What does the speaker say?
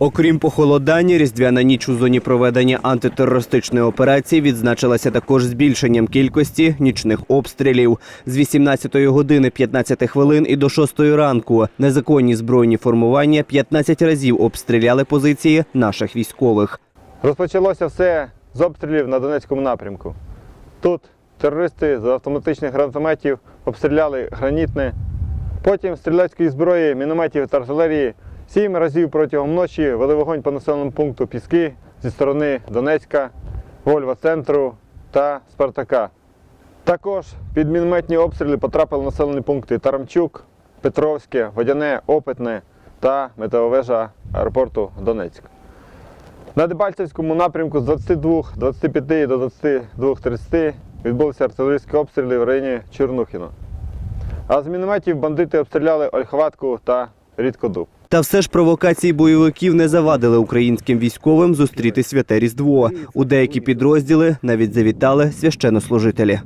Окрім похолодання, різдвяна ніч у зоні проведення антитерористичної операції відзначилася також збільшенням кількості нічних обстрілів з 18 години 15 хвилин і до 6 ранку. Незаконні збройні формування 15 разів обстріляли позиції наших військових. Розпочалося все з обстрілів на Донецькому напрямку. Тут терористи з автоматичних гранатометів обстріляли гранітне. Потім стрілецької зброї, мінометів та артилерії сім разів протягом ночі вели вогонь по населеному пункту Піски зі сторони Донецька, Вольва центру та Спартака. Також під мінометні обстріли потрапили населені пункти Тарамчук, Петровське, Водяне, Опитне та метеовежа аеропорту Донецьк. На Дебальцевському напрямку з 22, 25 до 22.30 відбулися артилерійські обстріли в районі Чернухіно. А з мінометів бандити обстріляли Ольховатку та Рідкодуб. Та все ж провокації бойовиків не завадили українським військовим зустріти святе Різдво. У деякі підрозділи навіть завітали священнослужителі.